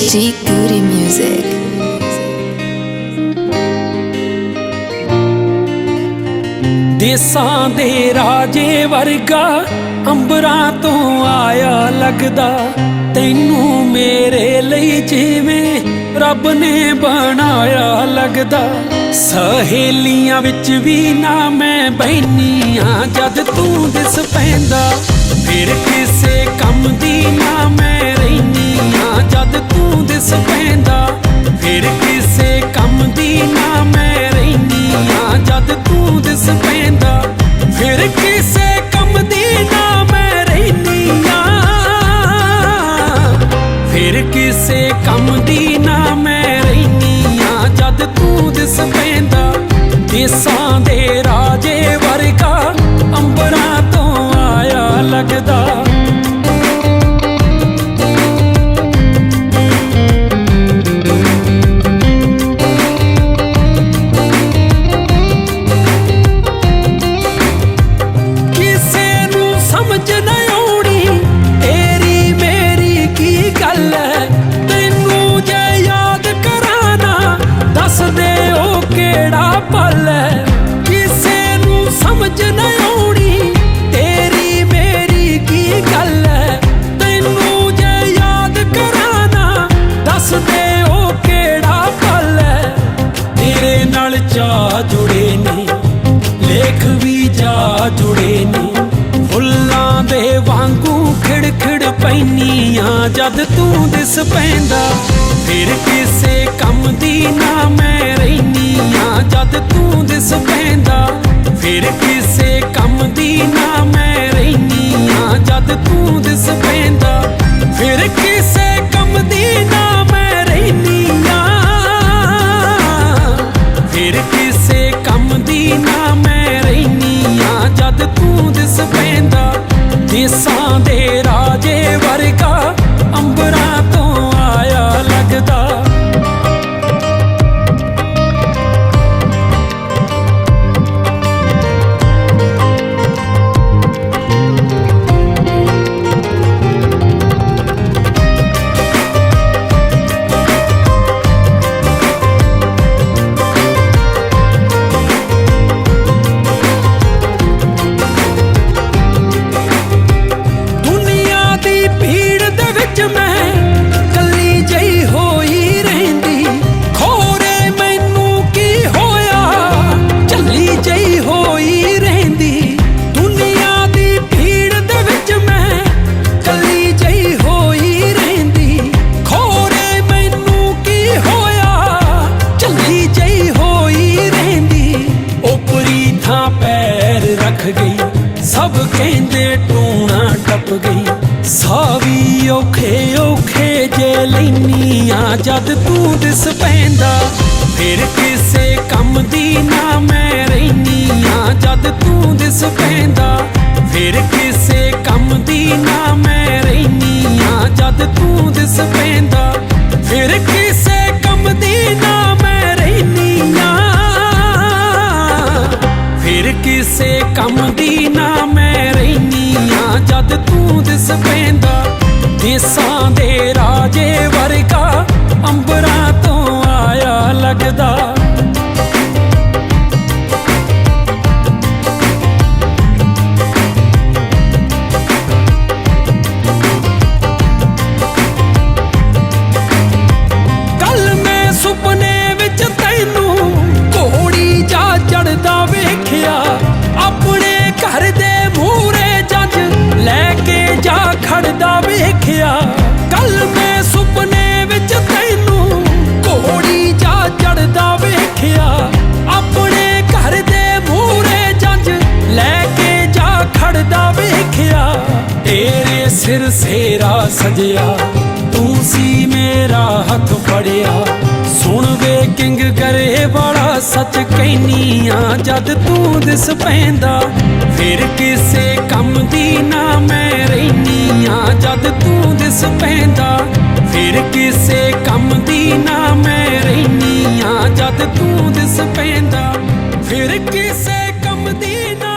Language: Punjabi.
G Goody Music. ਦੇਸਾਂ ਦੇ ਰਾਜੇ ਵਰਗਾ ਅੰਬਰਾਂ ਤੋਂ ਆਇਆ ਲੱਗਦਾ ਤੈਨੂੰ ਮੇਰੇ ਲਈ ਜਿਵੇਂ ਰੱਬ ਨੇ ਬਣਾਇਆ ਲੱਗਦਾ ਸਹੇਲੀਆਂ ਵਿੱਚ ਵੀ ਨਾ ਮੈਂ ਬੈਨੀਆਂ ਜਦ ਤੂੰ ਦਿਸ ਫਿਰ ਕਿਸੇ ਕੰਮ ਦੀ ਨਾ ਮੈਂ ਰਹਿਨੀਆਂ ਜਦ ਤੂੰ ਦਿਸ ਪੈਂਦਾ, ਦੇਸਾਂ ਦੇ ਰਾਜੇ ਵਰਗਾ ਤੇਰੇ ਜੁੜੇ ਨੇ, ਲੇਖ ਵੀ ਜਾ ਜੁੜੇ ਨੇ। ਫੁੱਲਾਂ ਦੇ ਵਾਂਗੂ ਖਿੜ ਖਿੜ ਪੈਨੀਆਂ ਜਦ ਤੂੰ ਦਿਸ ਪੈਂਦਾ, ਫਿਰ ਕਿਸੇ ਕੰਮ ਦੀ ਨਾ ਮੈਂ ਰਹਿਨੀਆਂ ਜਦ ਤੂੰ ਦਿਸ ਪੈਂਦਾ, ਫਿਰ ਦੇਸਾਂ ਦੇ ਪੈਰ ਗਈ। ਸਭ ਕਹਿੰਦੇ ਟੂਣਾ ਟੱਪ ਗਈ। ਸਾਵੀ ਔਖੇ ਔਖੇ ਜੇ ਲੈਨੀਆਂ, ਜਦ ਤੂੰ ਦਿਸ ਪੈਂਦਾ, ਫਿਰ ਕਿਸੇ ਕੰਮ ਦੀ ਨਾ ਮੈਂ ਰਹਿਨੀਆਂ, ਜਦ ਤੂੰ ਦਿਸ ਪੈਂਦਾ, ਫਿਰ ਕਿਸੇ ਕੰਮ ਦੀ ਨਾ ਕਿਸੇ ਕੰਮ ਦੀ ਨਾ ਸਿਰ ਸੇਰਾ ਸਜਿਆ। ਤੂੰ ਸੀ ਮੇਰਾ ਹੱਥ ਫੜਿਆ। ਸੁਣ ਵੇ ਕਿੰਗ ਕਰੇ ਵਾਲਾ ਸੱਚ ਕਹਿਨੀ ਆ ਜਦ ਤੂੰ ਦਿਸ ਪੈਂਦਾ। ਫਿਰ ਕਿਸੇ ਕੰਮ ਦੀ ਨਾ ਮੈਂ ਰਹਿਨੀ ਆ ਜਦ ਤੂੰ ਦਿਸ ਪੈਂਦਾ। ਫਿਰ ਕਿਸੇ ਕੰਮ ਦੀ ਨਾ ਮੈਂ ਰਹਿਨੀ ਆ ਜਦ ਤੂੰ ਦਿਸ ਪੈਂਦਾ। ਫਿਰ ਕਿਸੇ ਕੰਮ ਦੀ ਨਾ